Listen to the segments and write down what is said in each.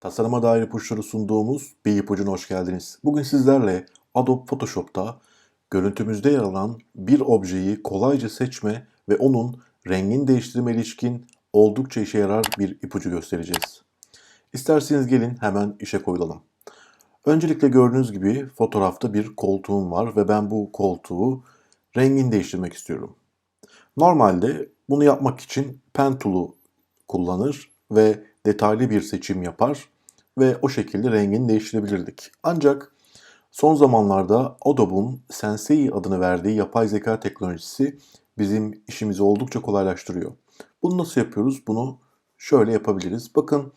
Tasarıma dair ipuçları sunduğumuz bir ipucuna hoş geldiniz. Bugün sizlerle Adobe Photoshop'ta görüntümüzde yer alan bir objeyi kolayca seçme ve onun rengini değiştirme ilişkin oldukça işe yarar bir ipucu göstereceğiz. İsterseniz gelin hemen işe koyulalım. Öncelikle gördüğünüz gibi fotoğrafta bir koltuğum var ve ben bu koltuğu rengini değiştirmek istiyorum. Normalde bunu yapmak için pen tool'u kullanır ve detaylı bir seçim yapar ve o şekilde rengini değiştirebilirdik. Ancak son zamanlarda Adobe'un Sensei adını verdiği yapay zeka teknolojisi bizim işimizi oldukça kolaylaştırıyor. Bunu nasıl yapıyoruz? Bunu şöyle yapabiliriz. Bakın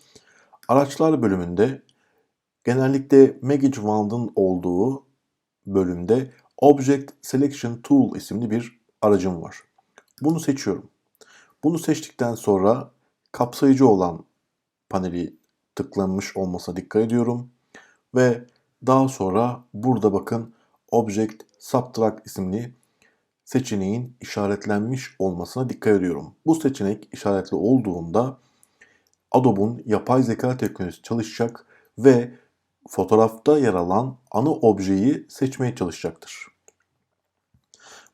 araçlar bölümünde genellikle Magic Wand'ın olduğu bölümde Object Selection Tool isimli bir aracım var. Bunu seçiyorum. Bunu seçtikten sonra kapsayıcı olan paneli tıklanmış olmasına dikkat ediyorum. Ve daha sonra burada bakın Object Subtract isimli seçeneğin işaretlenmiş olmasına dikkat ediyorum. Bu seçenek işaretli olduğunda Adobe'un yapay zeka teknolojisi çalışacak ve fotoğrafta yer alan ana objeyi seçmeye çalışacaktır.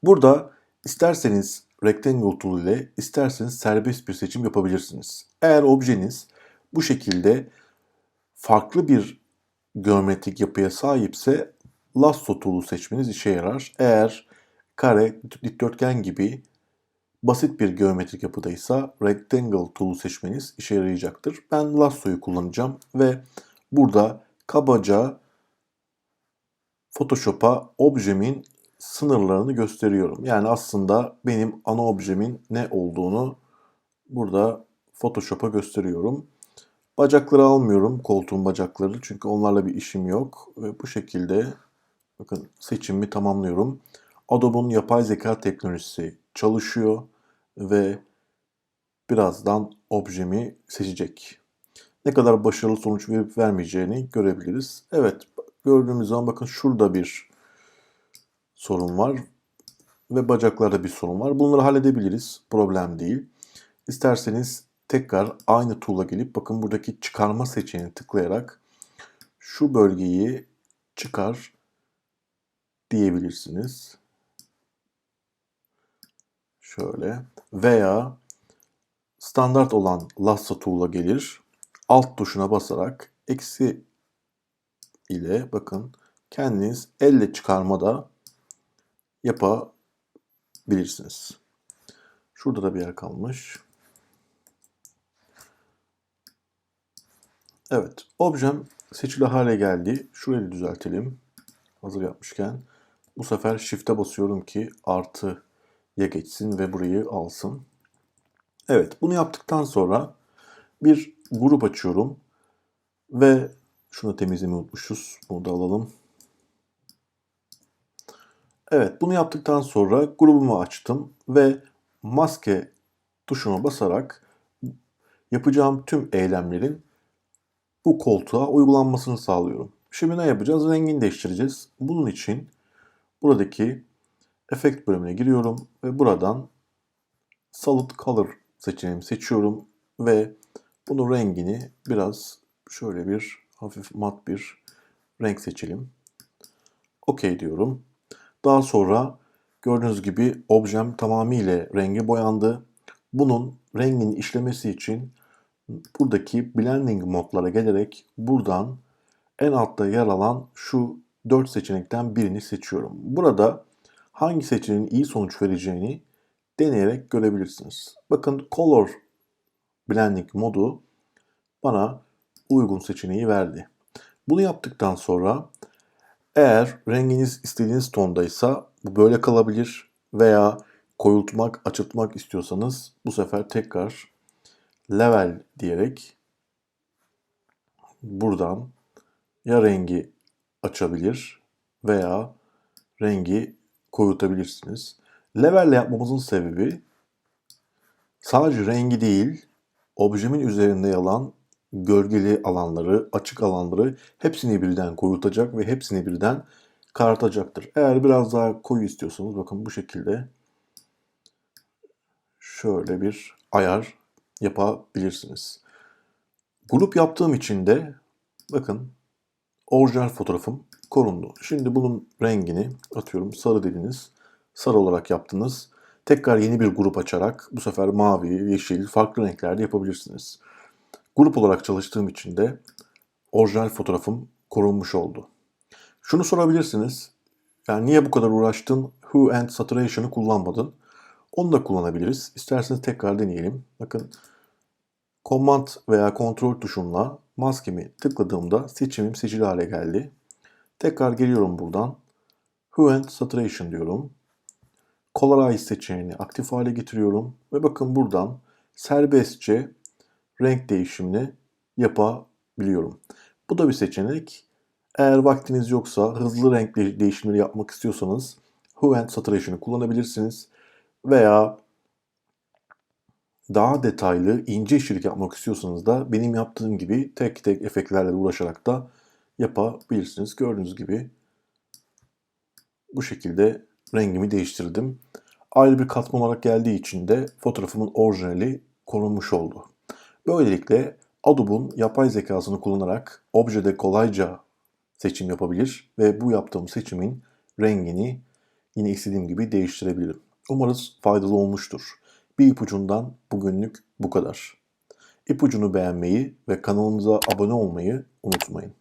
Burada isterseniz Rectangle Tool ile isterseniz serbest bir seçim yapabilirsiniz. Eğer objeniz bu şekilde farklı bir geometrik yapıya sahipse Lasso Tool'u seçmeniz işe yarar. Eğer kare, dikdörtgen gibi basit bir geometrik yapıdaysa Rectangle Tool'u seçmeniz işe yarayacaktır. Ben Lasso'yu kullanacağım ve burada kabaca Photoshop'a objemin sınırlarını gösteriyorum. Yani aslında benim ana objemin ne olduğunu burada Photoshop'a gösteriyorum. Bacakları almıyorum, koltuğun bacakları çünkü onlarla bir işim yok. Ve bu şekilde bakın seçimimi tamamlıyorum. Adobe'un yapay zeka teknolojisi çalışıyor ve birazdan objemi seçecek. Ne kadar başarılı sonuç verip vermeyeceğini görebiliriz. Evet, gördüğümüz zaman bakın şurada bir sorun var ve bacaklarda bir sorun var. Bunları halledebiliriz. Problem değil. İsterseniz tekrar aynı tool'a gelip bakın buradaki çıkarma seçeneğini tıklayarak şu bölgeyi çıkar diyebilirsiniz. Şöyle veya standart olan lasso tool'a gelir. Alt tuşuna basarak eksi ile bakın kendiniz elle çıkarmada yapabilirsiniz. Şurada da bir yer kalmış. Evet, objem seçili hale geldi. Şurayı düzeltelim. Hazır yapmışken. Bu sefer Shift'e basıyorum ki artıya geçsin ve burayı alsın. Evet, bunu yaptıktan sonra bir grup açıyorum. Ve şunu temizlemeyi unutmuşuz. Bunu da alalım. Evet, bunu yaptıktan sonra grubumu açtım ve maske tuşuna basarak yapacağım tüm eylemlerin bu koltuğa uygulanmasını sağlıyorum. Şimdi ne yapacağız? Rengini değiştireceğiz. Bunun için buradaki efekt bölümüne giriyorum ve buradan Solid Color seçeneğimi seçiyorum ve bunun rengini biraz şöyle bir hafif mat bir renk seçelim. OK diyorum. Daha sonra gördüğünüz gibi objem tamamıyla rengi boyandı. Bunun rengin işlemesi için buradaki blending modlara gelerek buradan en altta yer alan şu 4 seçenekten birini seçiyorum. Burada hangi seçeneğin iyi sonuç vereceğini deneyerek görebilirsiniz. Bakın Color Blending modu bana uygun seçeneği verdi. Bunu yaptıktan sonra eğer renginiz istediğiniz tondaysa bu böyle kalabilir veya koyultmak, açıltmak istiyorsanız bu sefer tekrar level diyerek buradan ya rengi açabilir veya rengi koyutabilirsiniz. Level yapmamızın sebebi sadece rengi değil, objemin üzerinde yalan gölgeli alanları, açık alanları hepsini birden koyultacak ve hepsini birden karartacaktır. Eğer biraz daha koyu istiyorsanız bakın bu şekilde şöyle bir ayar yapabilirsiniz. Grup yaptığım için de bakın orijinal fotoğrafım korundu. Şimdi bunun rengini atıyorum sarı dediniz. Sarı olarak yaptınız. Tekrar yeni bir grup açarak bu sefer mavi, yeşil, farklı renklerde yapabilirsiniz. Grup olarak çalıştığım için de orijinal fotoğrafım korunmuş oldu. Şunu sorabilirsiniz. Yani niye bu kadar uğraştın? Hue and Saturation'ı kullanmadın. Onu da kullanabiliriz. İsterseniz tekrar deneyelim. Bakın Command veya Ctrl tuşumla maskemi tıkladığımda seçimim seçili hale geldi. Tekrar geliyorum buradan. Hue and Saturation diyorum. Colorize seçeneğini aktif hale getiriyorum. Ve bakın buradan serbestçe renk değişimini yapabiliyorum. Bu da bir seçenek. Eğer vaktiniz yoksa hızlı renk de- değişimleri yapmak istiyorsanız Hue and Saturation'ı kullanabilirsiniz. Veya daha detaylı, ince işçilik yapmak istiyorsanız da benim yaptığım gibi tek tek efektlerle uğraşarak da yapabilirsiniz. Gördüğünüz gibi bu şekilde rengimi değiştirdim. Ayrı bir katman olarak geldiği için de fotoğrafımın orijinali korunmuş oldu. Böylelikle Adobe'un yapay zekasını kullanarak objede kolayca seçim yapabilir ve bu yaptığım seçimin rengini yine istediğim gibi değiştirebilirim. Umarız faydalı olmuştur. Bir ipucundan bugünlük bu kadar. İpucunu beğenmeyi ve kanalımıza abone olmayı unutmayın.